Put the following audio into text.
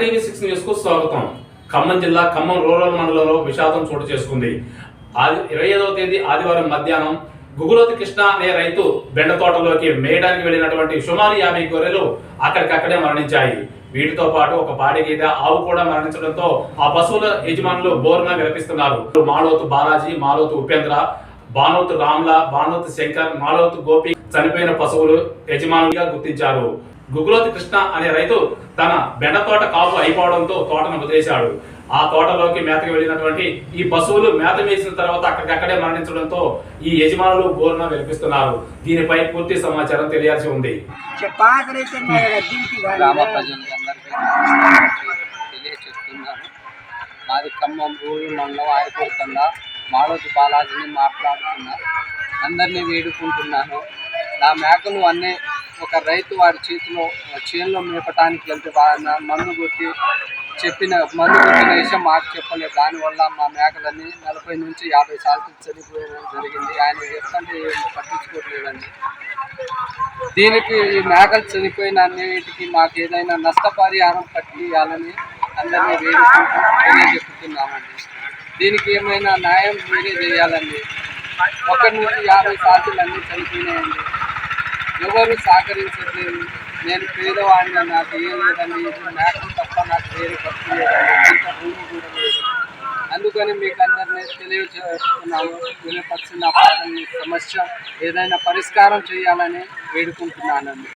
TV six న్యూస్కు స్వాగతం. ఖమ్మం జిల్లా ఖమ్మం రూరల్ మండలంలో విషాదం చోటు చేసుకుంది. ఆది ఇరవై ఐదవ తేదీ ఆదివారం మధ్యాహ్నం గుగులోతి కృష్ణ అనే రైతు బెండ తోటలోకి మేయడానికి వెళ్ళినటువంటి సుమారు యాభై గొర్రెలు అక్కడికక్కడే మరణించాయి. వీటితో పాటు ఒక పాడి గీత ఆవు కూడా మరణించడంతో ఆ పశువుల యజమానులు బోరున విలపిస్తున్నారు. మాలోతు బాలాజీ మాలోతు ఉపేంద్ర బానోతు రామ్లా బానోతు శంకర్ మాలోతు గోపి చనిపోయిన పశువులు యజమానులుగా గుర్తించారు. గుగులోతి కృష్ణ అనే రైతు తన బెండ తోట కాపు అయిపోవడంతో తోటను వదిలేశాడు. ఆ తోటలోకి మేతకి వెళ్ళినటువంటి ఈ పశువులు మేత వేసిన తర్వాత అక్కడికక్కడే మరణించడంతో ఈ యజమానులు బోరున వినిపిస్తున్నారు దీనిపై పూర్తి సమాచారం తెలియాల్సి ఉంది. మాది ఖమ్మం ఊరు మండలం ఆరిపోతుందా? మాలోతి బాలాజీని మాట్లాడుతున్నా. అందరినీ వేడుకుంటున్నాను. నా మేకలు అన్నీ ఒక రైతు వారి చేతిలో చేనులో మేపటానికి వెళ్తే వారిని మందు కొట్టి చెప్పిన మందు కొట్టిన విషయం మాకు చెప్పలేదు దానివల్ల మా మేకలన్నీ నలభై నుంచి యాభై శాతం చనిపోయడం జరిగింది. ఆయన చెప్తుంటే పట్టించుకోవట్లేదండి. దీనికి ఈ మేకలు చనిపోయిన అన్నిటికి మాకు ఏదైనా నష్టపరిహారం కట్టియాలని అందరినీ వేడుకుంటూ తెలియజెప్పుతున్నామండి దీనికి ఏమైనా న్యాయం మీరే చేయాలండి. ఒకటి నుంచి యాభై శాతం అన్నీ చనిపోయినాయండి. ఎవరు సహకరించట్లేదు. నేను పేదవాడిని నాకు ఏం లేదండి. నాకు తప్ప నాకు వేరే ఖర్చు లేదండి భూమి కూడా లేదు. అందుకని మీకు అందరినీ తెలియజేస్తున్నాను. వినపరిచిన బాధని సమస్య ఏదైనా పరిష్కారం చేయాలని వేడుకుంటున్నానండి.